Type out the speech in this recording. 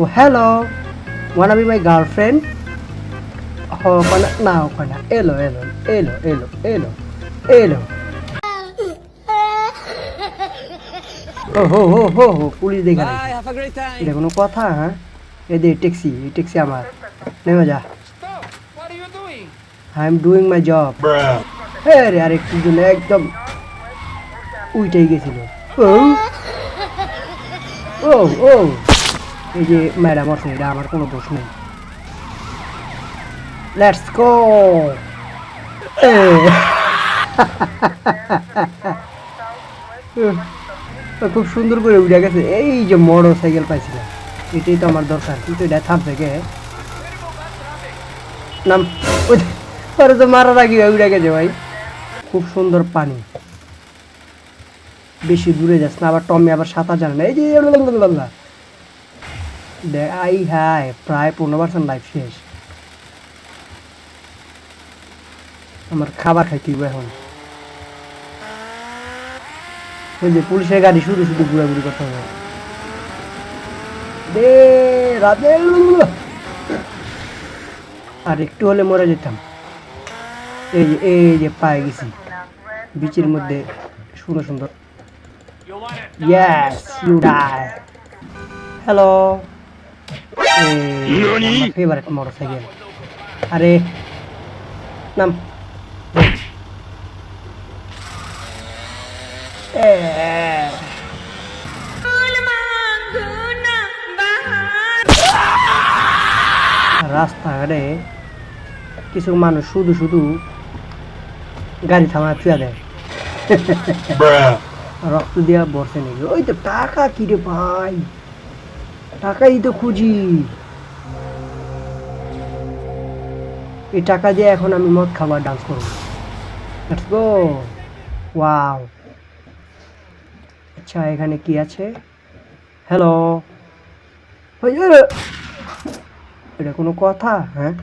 O hello wanna be my girlfriend? ওখানে না ওখানে এলো এলো এলো এলো এলো এলো ও হো হো হো হো পুলিশ দেখে Bye, have a great time. এটা কোনো কথা হ্যাঁ? এই দে ট্যাক্সি এই ট্যাক্সি আমার। নেমে যা। Stop! What are you doing? I am doing my job হ্যাঁ রে আর একটু জন্য একদম উইটাই গেছিল। ও? ও ও। এই যে ম্যাডাম আছে এটা আমার কোনো দোষ নেই লেটস খুব সুন্দর করে উঠে গেছে এই যে মোটর সাইকেল পাইছিলাম এটাই তো আমার দরকার কিন্তু এটা থাম থেকে নাম ওই- তো মারার আগে উড়ে গেছে ভাই খুব সুন্দর পানি বেশি দূরে যাস না আবার টমি আবার সাঁতার জানে না এই যে আই হাই প্রায় পনেরো পার্সেন্ট লাইফ শেষ। আমার খাবার খাইতে এখন। ওই যে পুলিশের গাড়ি শুধু শুধু ঘুরাঘুরি করতে হবে। রাতে আর একটু হলে মরে যেতাম। এই যে এই যে পায়ে গেছি। বিচের মধ্যে সুন্দর সুন্দর। Yes you die hello favourite motorcycle. আরে নাম। রাস্তাঘাটে কিছু মানুষ শুধু শুধু গাড়ি থামায় থুয়া দেয়। রক্ত দিয়া বসে নাকি? ওই তো টাকা কি রে ভাই? টাকাই তো খুঁজি। এই টাকা দিয়ে এখন আমি মদ খাবার ডান্স করব। গো ওয়াও আচ্ছা এখানে কি আছে? হ্যালো এটা কোনো কথা? হ্যাঁ?